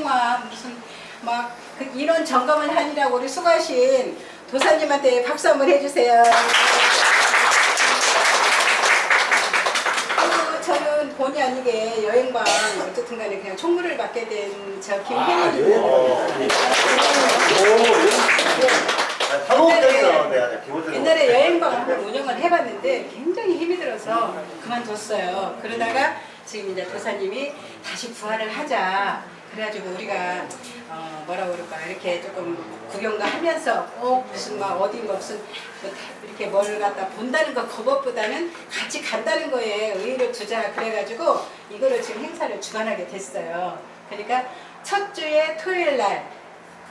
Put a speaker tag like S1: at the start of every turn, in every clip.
S1: 무궁화 무슨 막그 인원 점검을 하느라고 우리 수고하신 도사님한테 박수 한번 해주세요. 그리고 저는 본의 아니게 여행방 어쨌든 간에 그냥 총무를 맡게 된저 김혜민입니다.
S2: 상호적이다 내가 기본적으로
S1: 옛날에 여행방 한번 운영을 해봤는데 굉장히 힘이 들어서 그만뒀어요. 그러다가 지금 이제 도사님이 다시 부활을 하자. 그래가지고 우리가 어 뭐라 그럴까 이렇게 조금 구경도 하면서 꼭 무슨 막 어디 뭐 무슨 뭐 다- 이렇게 뭘 갖다 본다는 거 그것보다는 같이 간다는 거에 의의를 두자 그래가지고 이거를 지금 행사를 주관하게 됐어요. 그러니까 첫 주에 토요일 날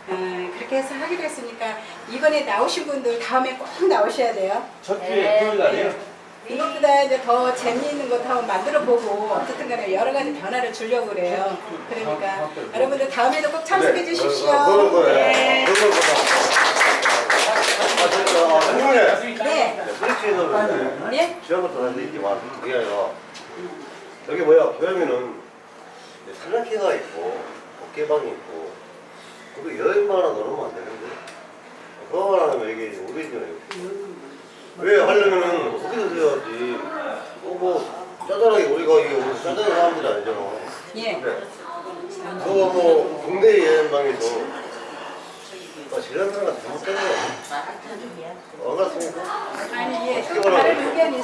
S1: 어, 그렇게 해서 하기로 했으니까 이번에 나오신 분들 다음에 꼭 나오셔야 돼요.
S3: 첫 주에 토요일 날이요?
S1: 이것보다 이제 더 재미있는 것 한번 만들어 보고 어쨌든 간에 여러 가지 변화를 주려고 그래요. 그러니까 여러분들 다음에도 꼭 참석해 주십시오. 네.
S2: 아아
S1: 네.
S2: 그렇지는
S1: 예?
S2: 지난번부터 사실 이렇게 말 그게 아니라 여기 뭐야? 고양이는 산악회가 있고 어깨방이 있고 그리고 여행만 하나 넣으면 안 되는데? 그거만 하면 이게 집에 왜 하려면은 거기서 해야지 어, 뭐 우리가 이게 우리 짜잘한 사람들이 아니잖아
S1: 예.
S2: 근데 그거 뭐 국내 여행방에서 아, 지난번에 잘못된 거야 안 그렇습니까?
S1: 아니, 예. 또 다른 의견이